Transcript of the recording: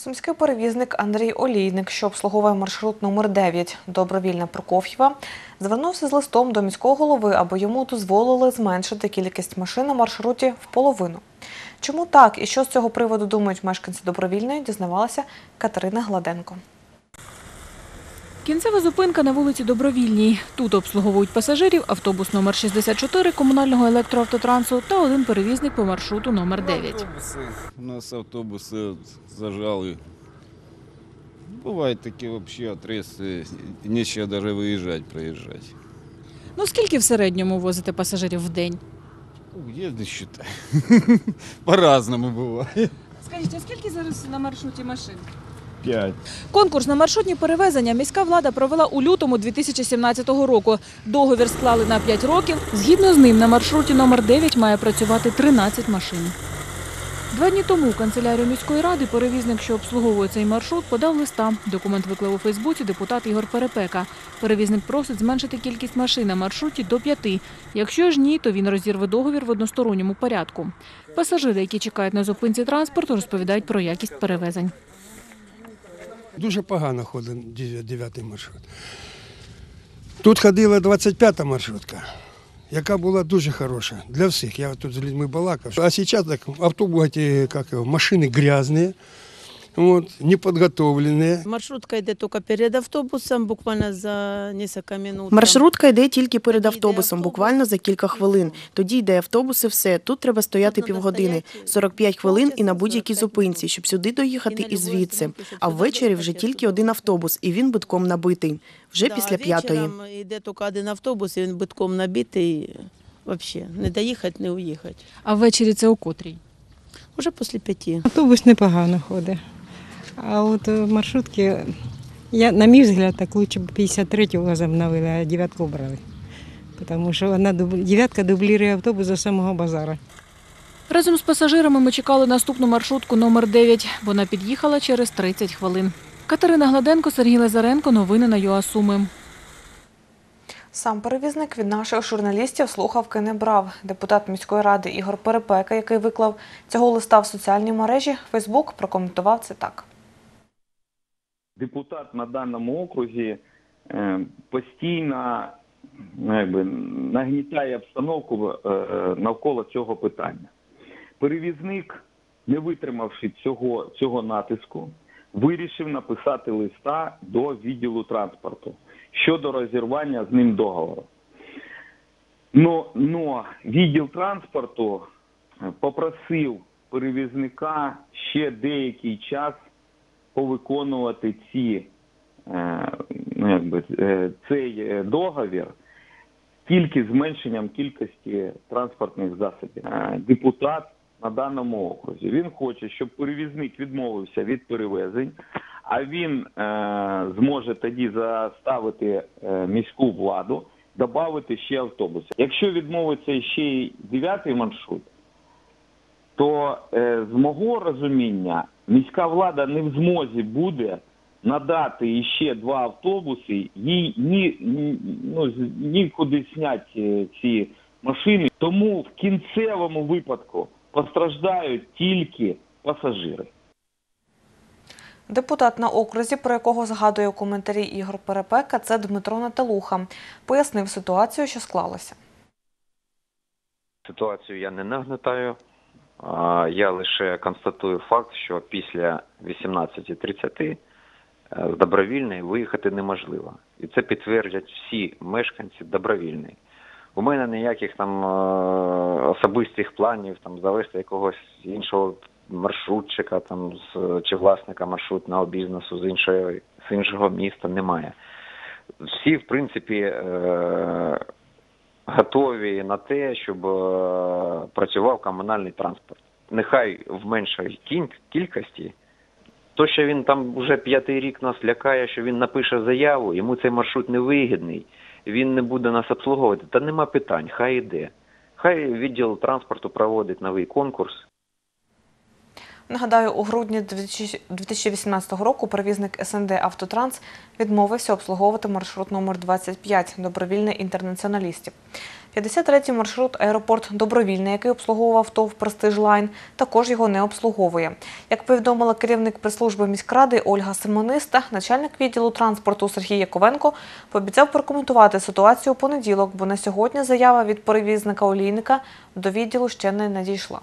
Сумський перевізник Андрій Олійник, що обслуговує маршрут номер 9 Добровільна Прокоф'єва, звернувся з листом до міського голови, аби йому дозволили зменшити кількість машин на маршруті в половину. Чому так і що з цього приводу думають мешканці добровільної, дізнавалася Катерина Гладенко. Кінцева зупинка на вулиці Добровільній. Тут обслуговують пасажирів автобус номер 64 комунального електроавтотрансу та один перевізник по маршруту номер 9. У нас автобуси зажали. Бувають такі взагалі адреси, нічого навіть виїжджати, приїжджати. Ну скільки в середньому возите пасажирів в день? Є не считай. По-разному буває. Скажіть, а скільки зараз на маршруті машин? П'ять. Конкурс на маршрутні перевезення міська влада провела у лютому 2017 року. Договір склали на 5 років. Згідно з ним на маршруті номер 9 має працювати 13 машин. Два дні тому у канцелярію міської ради перевізник, що обслуговує цей маршрут, подав листа. Документ виклав у Фейсбуці депутат Ігор Перепека. Перевізник просить зменшити кількість машин на маршруті до п'яти. Якщо ж ні, то він розірве договір в односторонньому порядку. Пасажири, які чекають на зупинці транспорту, розповідають про якість перевезень. Дуже погано ходить 9 маршрут. Тут ходила 25-та маршрутка, яка була дуже хороша для всіх. Я тут з людьми балакав. А зараз так автобуси, машини грязні, от, неподготовлені. Маршрутка йде тільки перед автобусом, буквально за кілька минут. Маршрутка йде тільки перед автобусом, буквально за кілька хвилин. Тоді йде автобус і все. Тут треба стояти півгодини, стояти 45 хвилин і на будь-якій зупинці, щоб сюди доїхати І звідси. А ввечері вже тільки один автобус, і він битком набитий. Вже Да, після п'ятої. йде тільки один автобус, і він битком набитий. Взагалі, не доїхати, не уїхати. А ввечері це у котрій? Уже після п'яти. Автобус непогано ходить. А от е, маршрутки, я, на мій взгляд, так лучше б 53-ю возобновили, а дев'ятку брали. Тому що вона дев'ятка дублює автобус до самого базара. Разом з пасажирами ми чекали наступну маршрутку номер 9. Вона під'їхала через 30 хвилин. Катерина Гладенко, Сергій Лазаренко. Новини на ЮАСуми. Сам перевізник від наших журналістів слухавки не брав. Депутат міської ради Ігор Перепека, який виклав цього листа в соціальній мережі, Фейсбук прокоментував це так. Депутат на даному окрузі е, постійно ну, якби, нагнітає обстановку е, навколо цього питання. Перевізник, не витримавши цього, цього натиску, вирішив написати листа до відділу транспорту щодо розірвання з ним договору. Но, но відділ транспорту е, попросив перевізника ще деякий час повиконувати ці, е, ну, якби, е, цей е, договір тільки зменшенням кількості транспортних засобів. Депутат на даному окрузі він хоче, щоб перевізник відмовився від перевезень, а він зможе тоді заставити міську владу додати ще автобуси. Якщо відмовиться ще й дев'ятий маршрут, то з мого розуміння міська влада не в змозі буде надати іще два автобуси, їй ні, ні, ну, нікуди зняти е, ці машини. Тому в кінцевому випадку постраждають тільки пасажири. Депутат на окрузі, про якого згадує у коментарі Ігор Перепека, це Дмитро Наталуха. Пояснив ситуацію, що склалася. Ситуацію я не нагнетаю. Я лише констатую факт, що після 18.30 е, з добровільної виїхати неможливо. І це підтвердять всі мешканці добровільної. У мене ніяких там е, особистих планів там завести якогось іншого маршрутчика там з чи власника маршрутного бізнесу з іншого з іншого міста немає. Всі, в принципі, е, готові на те, щоб е, працював комунальний транспорт. Нехай в меншій кількості. То, що він там вже п'ятий рік нас лякає, що він напише заяву, йому цей маршрут не вигідний, він не буде нас обслуговувати. Та нема питань, хай іде. Хай відділ транспорту проводить новий конкурс, Нагадаю, у грудні 2018 року перевізник СНД «Автотранс» відмовився обслуговувати маршрут номер 25 «Добровільний інтернаціоналістів». 53-й маршрут аеропорт Добровільний, який обслуговував ТОВ Престиж Лайн, також його не обслуговує. Як повідомила керівник прес-служби міськради Ольга Симониста, начальник відділу транспорту Сергій Яковенко пообіцяв прокоментувати ситуацію у понеділок, бо на сьогодні заява від перевізника олійника до відділу ще не надійшла.